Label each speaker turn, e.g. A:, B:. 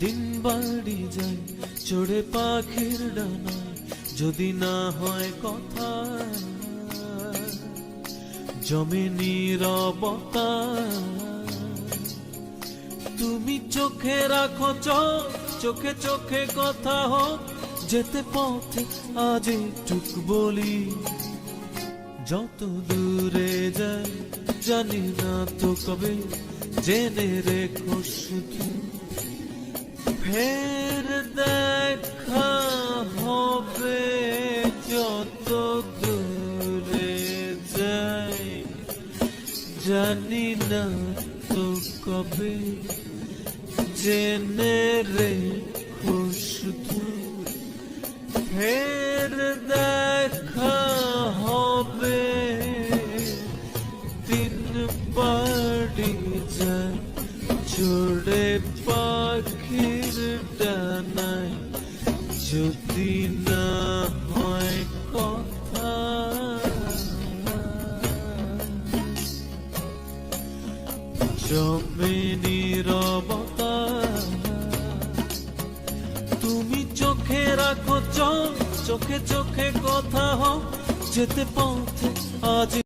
A: দিন বাড়ি যায়, চড়ে পাখির ডানা, যদি না হয় কথা। জমে নীরবতা তুমি চোখে রাখো চোখ, চোখে চোখে কথা হোক, যেতে পথে আজ টুক বলি। যত দূরে যায় জানি না তো কবে, জেনে রেখো শুধু ফের দেখা হবে যত দূরে যাই। জানি না তো কবে জেনে রেখো শুধু। ফের দেখা হবে দিন বাড়ি যায় চড়ে পাখির ডানায় যদি না হয় কথা জমে নীরবতা তুমি চোখে রাখো চোখ চোখে কথা হোক যেতে পথে আজ